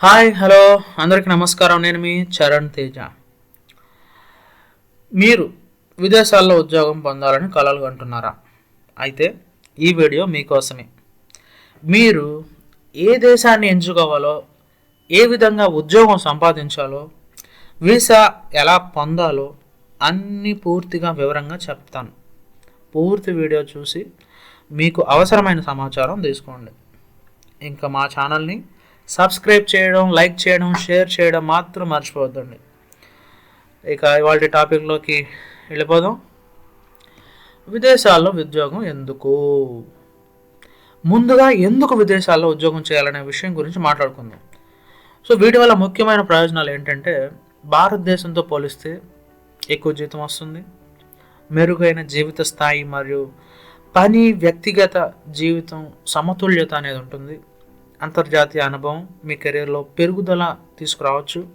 Hi hello. అందరికీ నమస్కారం. నేను మీ చరణ్ తేజ. మీరు విదేశాల్లో ఉద్యోగం పొందాలని కలలు కంటున్నారా? అయితే ఈ వీడియో మీకోసమే. మీరు ఏ దేశాన్ని ఎంచుకోవాలో ఏ విధంగా ఉద్యోగం సంపాదించాలో వీసా ఎలా పొందాలో అన్నీ పూర్తిగా వివరంగా చెప్తాను. పూర్తి వీడియో చూసి మీకు అవసరమైన సమాచారం తీసుకోండి. ఇంకా మా ఛానల్ని సబ్స్క్రైబ్ చేయడం లైక్ చేయడం షేర్ చేయడం మాత్రం మర్చిపోవద్దండి. ఇక ఇవాళ టాపిక్లోకి వెళ్ళిపోదాం. విదేశాల్లో ఉద్యోగం ఎందుకు? ముందుగా ఎందుకు విదేశాల్లో ఉద్యోగం చేయాలనే విషయం గురించి మాట్లాడుకుందాం. సో వీటి వల్ల ముఖ్యమైన ప్రయోజనాలు ఏంటంటే భారతదేశంతో పోలిస్తే ఎక్కువ జీతం వస్తుంది. మెరుగైన జీవిత స్థాయి మరియు పని వ్యక్తిగత జీవితం సమతుల్యత అనేది ఉంటుంది. అంతర్జాతీయ అనుభవం మీ కెరీర్లో పెరుగుదల తీసుకురావచ్చు.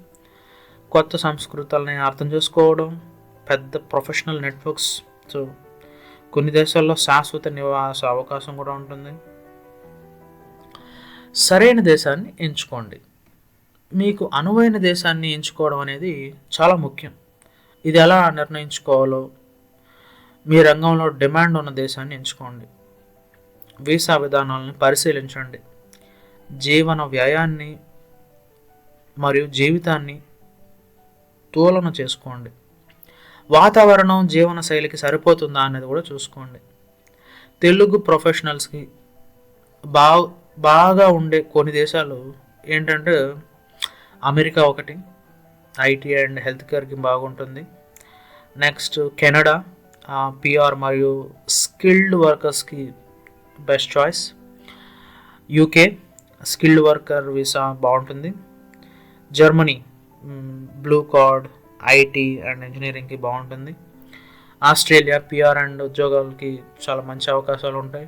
కొత్త సంస్కృతులని అర్థం చేసుకోవడం పెద్ద ప్రొఫెషనల్ నెట్వర్క్స్ సో కొన్ని దేశాల్లో శాశ్వత నివాస అవకాశం కూడా ఉంటుంది. సరైన దేశాన్ని ఎంచుకోండి. మీకు అనువైన దేశాన్ని ఎంచుకోవడం అనేది చాలా ముఖ్యం. ఇది ఎలా నిర్ణయించుకోవాలో మీ రంగంలో డిమాండ్ ఉన్న దేశాన్ని ఎంచుకోండి. వీసా విధానాలను పరిశీలించండి. జీవన వ్యయాన్ని మరియు జీవితాన్ని తూలన చేసుకోండి. వాతావరణం జీవన శైలికి సరిపోతుందా అనేది కూడా చూసుకోండి. తెలుగు ప్రొఫెషనల్స్కి బా బాగా ఉండే కొన్ని దేశాలు ఏంటంటే అమెరికా ఒకటి ఐటీ అండ్ హెల్త్ కేర్కి బాగుంటుంది. నెక్స్ట్ కెనడా పిఆర్ మరియు skilled వర్కర్స్కి best choice. UK skilled worker visa బాగుంటుంది. Germany blue card IT and ఇంజనీరింగ్కి బాగుంటుంది. ఆస్ట్రేలియా పిఆర్ అండ్ ఉద్యోగాలకి చాలా మంచి అవకాశాలు ఉంటాయి.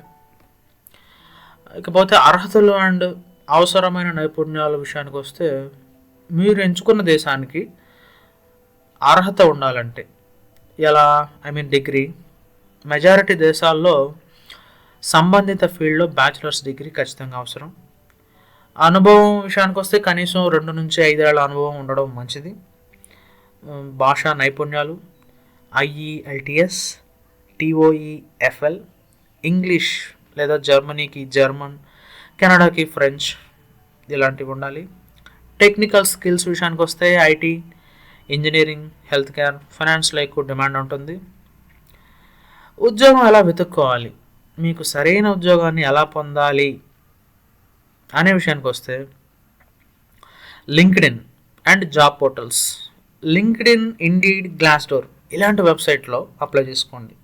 ఇకపోతే అర్హతలు అండ్ అవసరమైన నైపుణ్యాల విషయానికి వస్తే మీరు ఎంచుకున్న దేశానికి అర్హత ఉండాలంటే ఎలా? I mean degree. మెజారిటీ దేశాల్లో సంబంధిత ఫీల్డ్లో బ్యాచిలర్స్ డిగ్రీ ఖచ్చితంగా అవసరం. అనుభవం విషయానికి వస్తే కనీసం రెండు నుంచి ఐదేళ్ళ అనుభవం ఉండడం మంచిది. భాషా నైపుణ్యాలు ఐఈఎల్టిఎస్ టిఓఈఎఫ్ఎల్ ఇంగ్లీష్ లేదా జర్మనీకి జర్మన్ కెనడాకి ఫ్రెంచ్ ఇలాంటివి ఉండాలి. టెక్నికల్ స్కిల్స్ విషయానికి వస్తే ఐటీ ఇంజనీరింగ్ హెల్త్ కేర్ ఫైనాన్స్లో ఎక్కువ డిమాండ్ ఉంటుంది. ఉద్యోగం ఎలా వెతుక్కోవాలి? మీకు సరైన ఉద్యోగాన్ని ఎలా పొందాలి? అనే విషయానికి వస్తే LinkedIn and job portals. LinkedIn Indeed Glassdoor ఇలాంటి వెబ్సైట్లో అప్లై చేసుకోండి.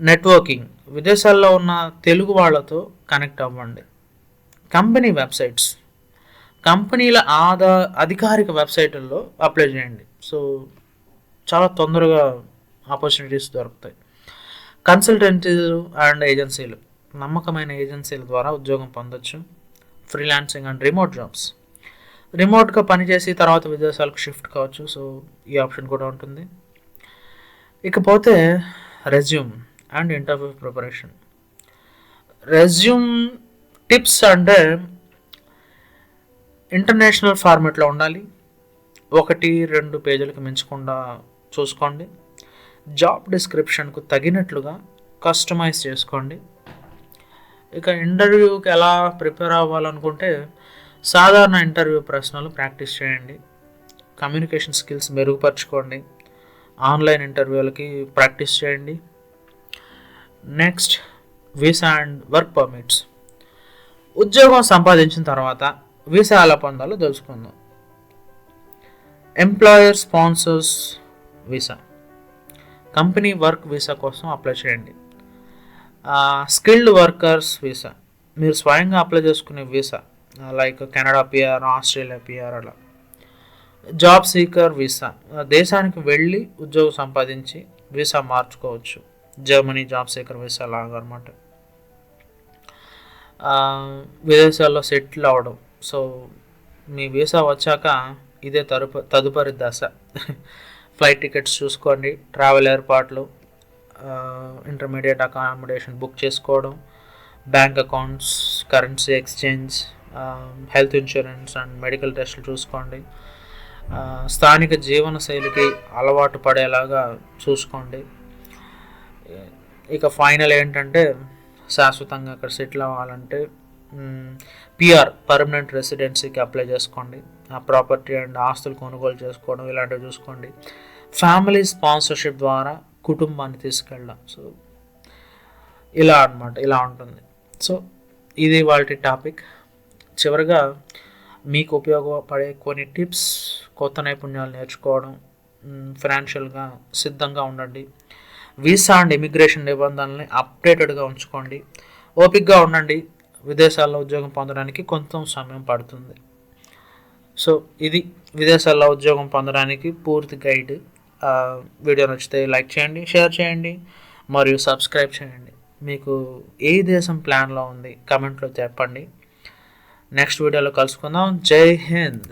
నెట్వర్కింగ్ విదేశాల్లో ఉన్న తెలుగు వాళ్ళతో కనెక్ట్ అవ్వండి. Company websites. కంపెనీల ఆదా అధికారిక వెబ్సైట్లలో అప్లై చేయండి. సో చాలా తొందరగా ఆపర్చునిటీస్ దొరుకుతాయి. కన్సల్టెన్సీలు అండ్ ఏజెన్సీలు. నమ్మకమైన ఏజెన్సీల ద్వారా ఉద్యోగం పొందొచ్చు. ఫ్రీలాన్సింగ్ అండ్ రిమోట్ జాబ్స్ రిమోట్గా పనిచేసి తర్వాత విదేశాలకు షిఫ్ట్ కావచ్చు సో ఈ ఆప్షన్ కూడా ఉంటుంది. ఇకపోతే resume and interview preparation resume tips అంటే ఇంటర్నేషనల్ ఫార్మెట్లో ఉండాలి. ఒకటి రెండు పేజీలకు మించకుండా చూసుకోండి. జాబ్ డిస్క్రిప్షన్కు తగినట్లుగా కస్టమైజ్ చేసుకోండి. ఇక ఇంటర్వ్యూకి ఎలా ప్రిపేర్ అవ్వాలనుకుంటే సాధారణ ఇంటర్వ్యూ ప్రశ్నలు ప్రాక్టీస్ చేయండి. కమ్యూనికేషన్ స్కిల్స్ మెరుగుపరచుకోండి. ఆన్లైన్ ఇంటర్వ్యూలకి ప్రాక్టీస్ చేయండి. Next visa and work permits. ఉద్యోగం సంపాదించిన తర్వాత వీసా ఎలా పొందాలో తెలుసుకుందాం. Employer sponsors visa company work visa కోసం అప్లై చేయండి. స్కిల్డ్ వర్కర్స్ వీసా మీరు స్వయంగా అప్లై చేసుకునే visa like Canada PR Australia PR అలా. జాబ్ సీకర్ వీసా దేశానికి వెళ్ళి ఉద్యోగం సంపాదించి వీసా మార్చుకోవచ్చు. జర్మనీ జాబ్ సీకర్ వీసా లాగా అనమాట విదేశాల్లో సెటిల్ అవ్వడం. సో మీ వీసా వచ్చాక ఇదే తరుప తదుపరి దశ. ఫ్లైట్ టికెట్స్ చూసుకోండి ట్రావెల్ ఏర్పాట్లు ఇంటర్మీడియట్ అకామిడేషన్ బుక్ చేసుకోవడం bank accounts currency exchange health insurance and medical టెస్టులు చూసుకోండి. స్థానిక జీవన శైలికి అలవాటు పడేలాగా చూసుకోండి. ఇక ఫైనల్ ఏంటంటే శాశ్వతంగా అక్కడ సెటిల్ అవ్వాలంటే పిఆర్ పర్మనెంట్ రెసిడెన్సీకి అప్లై చేసుకోండి. ఆ ప్రాపర్టీ అండ్ ఆస్తులు కొనుగోలు చేసుకోవడం ఇలాంటివి చూసుకోండి. ఫ్యామిలీ స్పాన్సర్షిప్ ద్వారా కుటుంబాన్ని తీసుకెళ్ళడం. సో ఇలా అనమాట ఇలా ఉంటుంది. సో ఇది వాళ్ళ టాపిక్. చివరిగా మీకు ఉపయోగపడే కొన్ని టిప్స్ కొత్త నైపుణ్యాలు నేర్చుకోవడం ఫినాన్షియల్గా సిద్ధంగా ఉండండి. వీసా అండ్ ఇమిగ్రేషన్ నిబంధనల్ని అప్డేటెడ్గా ఉంచుకోండి. ఓపిక్గా ఉండండి. విదేశాల్లో ఉద్యోగం పొందడానికి కొంత సమయం పడుతుంది. సో ఇది విదేశాల్లో ఉద్యోగం పొందడానికి పూర్తి గైడ్. వీడియో నచ్చితే లైక్ చేయండి షేర్ చేయండి మరియు సబ్స్క్రైబ్ చేయండి. మీకు ఏ దేశం ప్లాన్లో ఉంది కమెంట్లో చెప్పండి. నెక్స్ట్ వీడియోలో కలుసుకుందాం. జై హింద్.